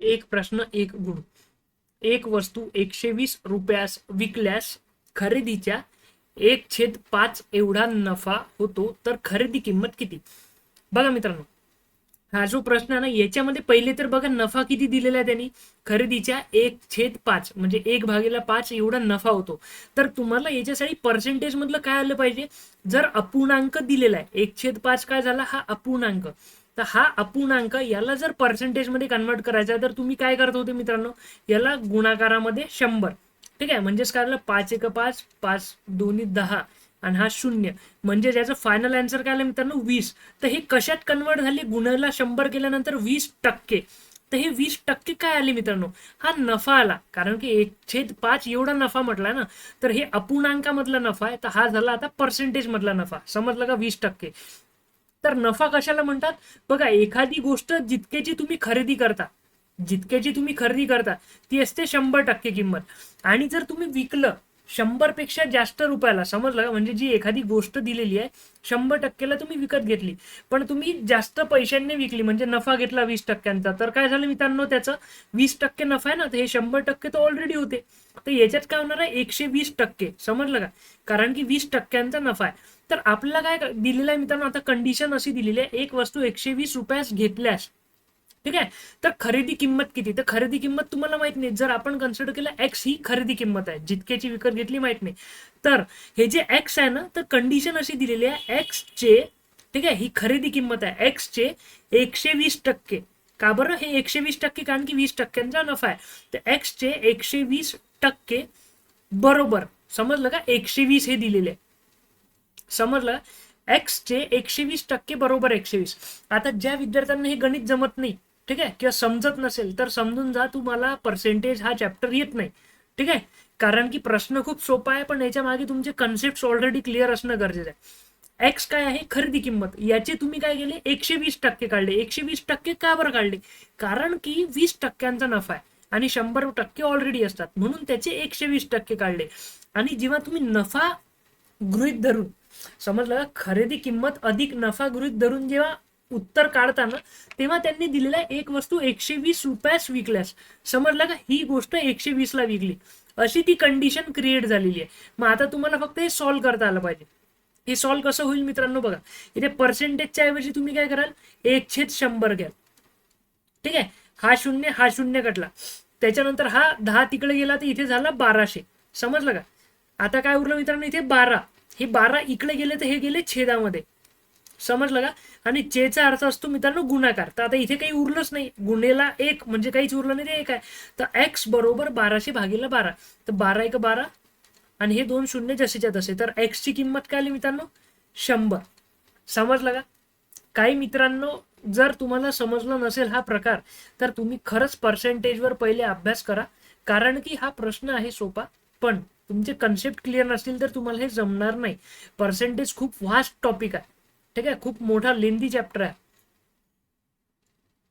एक प्रश्न एक गुण. एक वस्तू एकशे वीस रुपयास विकल्यास खरेदीच्या एक छेद पाच एवढा नफा होतो तर खरेदी किंमत किती? बघा मित्रांनो हा जो प्रश्न आहे ना याच्यामध्ये पहिले तर बघा नफा किती दिलेला आहे त्यांनी. खरेदीच्या एक छेद पाच म्हणजे एक भागेला पाच एवढा नफा होतो. तर तुम्हाला याच्यासाठी पर्सेंटेज मधलं काय आलं पाहिजे? जर अपूर्णांक दिलेला आहे एक छेद पाच काय झाला? हा अपूर्णांक. तर हा अपूर्णांक याला जर पर्सेंटेजमध्ये कन्वर्ट करायचा तर तुम्ही काय करत होते मित्रांनो? याला गुणाकारामध्ये शंभर. ठीक आहे? म्हणजेच काय झालं? पाच एक पाच पाच दोन्ही दहा आणि हा शून्य. म्हणजे ज्याचं फायनल आन्सर काय आलं मित्रांनो? वीस. तर हे कशात कन्वर्ट झाले? गुणाला शंभर केल्यानंतर वीस टक्के. तर हे वीस टक्के काय आले मित्रांनो? हा नफा आला. कारण की एक छेद पाच एवढा नफा म्हटला ना तर हे अपूर्णांकामधला नफा आहे. तर हा झाला आता पर्सेंटेजमधला नफा. समजलं का? वीस टक्के. तर नफा कशाला म्हणतात? बघा एखादी गोष्ट जितक्याची तुम्ही खरेदी करता जितक्याची तुम्ही खरेदी करता ती असते शंभर टक्के किंमत. आणि जर तुम्ही विकलं शंभरपेक्षा जास्त रुपयाला समजलं का? म्हणजे जी एखादी गोष्ट दिलेली आहे शंभर टक्क्याला तुम्ही विकत घेतली. पण तुम्ही जास्त पैशांनी विकली म्हणजे नफा घेतला वीस टक्क्यांचा. तर काय झालं मित्रांनो त्याचं? वीस टक्के नफा आहे ना तर हे शंभर टक्के तर ऑलरेडी होते. तर याच्यात काय होणार आहे? एकशे वीस टक्के समजलं का? कारण की वीस टक्क्यांचा नफा आहे. तर आपल्याला काय दिलेला आहे मित्रांनो आता कंडिशन अशी दिलेली आहे. एक वस्तू एकशे वीस रुपयास घेतल्यास ठीक आहे? तर खरेदी किंमत किती? तर खरेदी किंमत तुम्हाला माहीत नाही. जर आपण कन्सिडर केलं एक्स ही खरेदी किंमत आहे. जितक्याची विकत घेतली माहीत नाही. तर हे जे एक्स आहे ना तर कंडिशन अशी दिलेली आहे. एक्स चे ठीक आहे? ही खरेदी किंमत आहे. एक्स चे एकशे वीस टक्के. का बरं? हे एकशे वीस टक्के कारण की वीस टक्क्यांचा नफा आहे. तर एक्स चे एकशे वीस टक्के बरोबर. समजलं का? एकशे वीस हे दिलेले आहे. समजलं? एक्स चे एकशे वीस टक्के बरोबर एकशे वीस आता ज्या विद्यार्थ्यांना हे गणित जमत नाही ठीक आहे? किंवा समजत नसेल तर समजून जा तुम्हाला पर्सेंटेज हा चॅप्टर येत नाही. ठीक आहे? कारण की प्रश्न खूप सोपा आहे पण याच्या मागे तुमचे कन्सेप्ट ऑलरेडी क्लिअर असणं गरजेचं आहे. एक्स काय आहे? खरेदी किंमत. याचे तुम्ही काय केले? एकशे वीस टक्के काढले. एकशे वीस टक्के का बरं काढले? कारण की वीस टक्क्यांचा नफा आहे आणि शंभर टक्के ऑलरेडी असतात. म्हणून त्याचे एकशे वीस टक्के काढले. आणि जेव्हा तुम्ही नफा गृहित धरून समजलं खरेदी किंमत अधिक नफा गृहित धरून जेव्हा उत्तर काढताना तेव्हा त्यांनी दिलेला एक वस्तू एकशे वीस रुपयास विकल्यास. समजलं का? ही गोष्ट एकशे वीसला विकली. अशी ती कंडिशन क्रिएट झालेली आहे. मग आता तुम्हाला फक्त हे सॉल्व्ह करता आलं पाहिजे. हे सॉल्व्ह कसं होईल मित्रांनो बघा. इथे पर्सेंटेजच्या ऐवजी तुम्ही काय कराल? एक छेद शंभर घ्याल. ठीक आहे? हा शून्य हा शून्य कटला. त्याच्यानंतर हा दहा तिकडे गेला तर इथे झाला बाराशे. समजलं का? आता काय उरलं मित्रांनो इथे? बारा. हे बारा इकडे गेले तर हे गेले छेदामध्ये. समजलं का? आणि चेचा अर्थ असतो मित्रांनो गुणाकार. तर आता इथे काही उरलंच नाही. गुन्हेला एक म्हणजे काहीच उरलं नाही ते एक आहे. तर एक्स बरोबर बाराशे भागीला बारा. तर बारा एक बारा आणि हे दोन शून्य जसेच्या तसे. तर एक्स ची किंमत काय आली मित्रांनो? शंभर. समजलं का? काही मित्रांनो जर तुम्हाला समजलं नसेल हा प्रकार तर तुम्ही खरंच पर्सेंटेजवर पहिले अभ्यास करा. कारण की हा प्रश्न आहे सोपा पण तुमचे कन्सेप्ट क्लिअर नसतील तर तुम्हाला हे जमणार नाही. पर्सेंटेज खूप व्हास्ट टॉपिक आहे. ठीक आहे? खूप मोठा लेंदी चॅप्टर आहे.